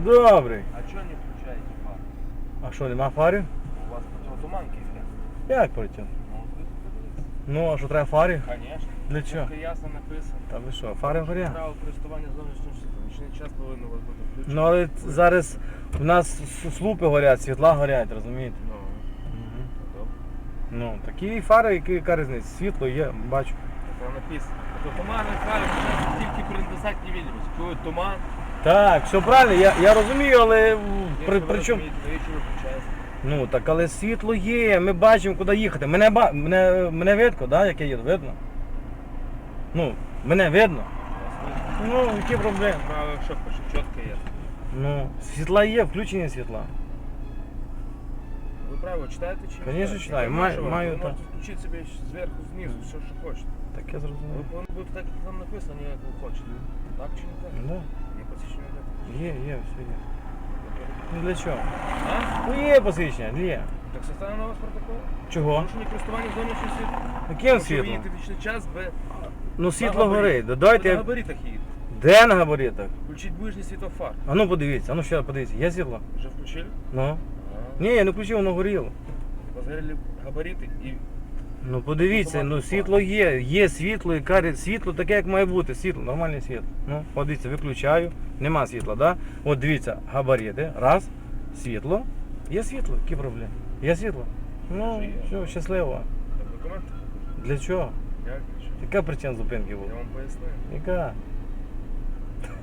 Добрий. А чого не включаєте фар? А що, нема фарів? У вас про туманки. Як притягнути? Ну. Ну, а що треба фарів? Конечно. Для чого? Тільки ясно написано. Та ви що, фари горять? Право користування зовнішнім світлом. Час повинен у вас бути включено. Ну але зараз в нас слупи горять, світла горять, розумієте? Ну, добре. Ну, такі фари, які яка різниця? Світло є, бачу. Там написано. Тобто туманний фар включається тільки при недостатній відомості. Коли туман, Так, все правильно, я, я розумію, але при, при чому? ви? Ну так але світло є, ми бачимо, куди їхати. Мене, ба- мене, мене видно, да, як я їду, видно? Ну, мене видно. Ну, які проблеми? Право, що пише, чітко є. Ну, світла є, включення світла. Ви право читаєте чи ні? Конечно, читаєте? читаю. Маю- вам, маю, Ви так. можете включити собі зверху, знизу, все, що хочете. Так я Ви зрозумів. повинні бути так, як там написано, як ви хочете. Так чи не так? Да. Є Є, все є. Ну для чого? А? Ну є посвідчення, є. Так составимо на вас протокол? Чого? Порушення користування зовнішнім світлом. Яким Тому що Ви світлом? їдете вічний час без... Ну світло габарит. горить. Да Дайте на я... габаритах їдете. Де на габаритах? Включіть ближній світофар. А ну подивіться, а ну ще раз подивіться, є світло? Вже включили? Ну. Ні, я не включив, воно горіло. Позгорели габарити і Ну подивіться, ну світло є, є світло і карі, світло таке, як має бути, світло, нормальне світло. Ну, от дивіться, виключаю, нема світла, да? От дивіться, габарити, раз, світло, є світло, які проблеми? Є світло. Ну, все, щасливо. Документи. Для чого? Як? Яка причина зупинки Я вам поясню. Яка?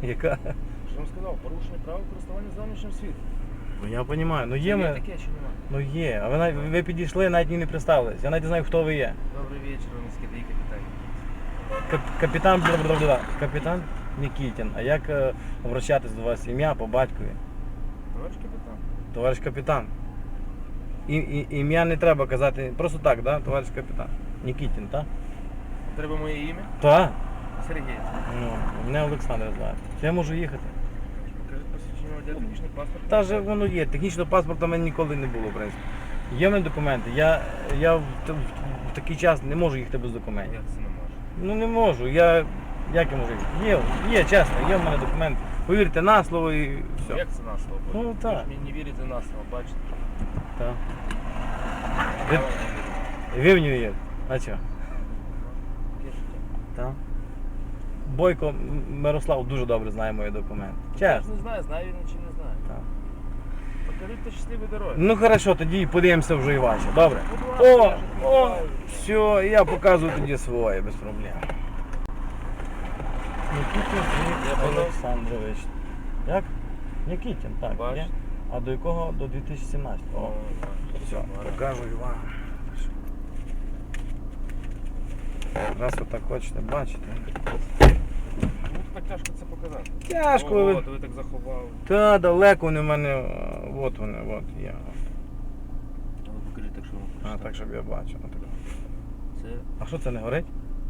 Яка? Що вам сказав? Порушення права користування зовнішнім світлом. Ну я розумію, ну є Є ми. таке немає? Ну є. А ви, навіть- ви підійшли, навіть мені не представились. Я навіть не знаю, хто ви є. Добрий вечір, міський дій капітан. Кап- Капітан. Капітан Нікітін. А як е, обращатись до вас? Ім'я по батькові? Товариш капітан. Товариш капітан. І, і, ім'я не треба казати. Просто так, да? товариш капітан. Нікітін, так? Треба моє ім'я? Так. Сергій. Ну, мене Олександр звати. Чи я можу їхати? Технічний паспорт. Та же воно є. Технічного паспорта в мене ніколи не було, в принципі. Є в мене документи. Я, я в, т- в такий час не можу їхати без документів. Як це не може? Ну не можу. Я. Як я можу їхати? Є, є, чесно, є в мене документи. Повірте на слово і все. Як це на слово? Ну, Ви так. ж мені не вірите на слово, бачите? Так. Я Ви, вам не вірю. ви в нього є. А чого? Життя. Бойко Мирослав дуже добре знає мої документи. Я ж Чесно. не знаю, знаю він чи не знаю. Так. Покажіть щасливі дороги. Ну хорошо, тоді подивимося вже і ваші. Добре. Будь ласка, О, я ж о, відкриваю. все, я показую тоді своє, без проблем. Нікітін Я Сергій подав. Олександрович. Як? Нікітін, так. Бачите? Є. А до якого? До 2017. О, все, покажу і вам. Раз ви так хочете бачите. Ну, так тяжко це показати. Тяжко. О, ви- от ви так заховали. Та далеко вони в мене. е, От вони, от є. Але покажи так, що вам А так, щоб я бачив. Це, А що це не горить?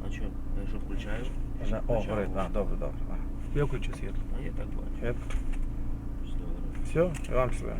а що, я що включаю? Вже- О, Включаю. горить, а, добре, добре. А. Я включу світло. А я так бачу. Все. Все, і вам щасливо.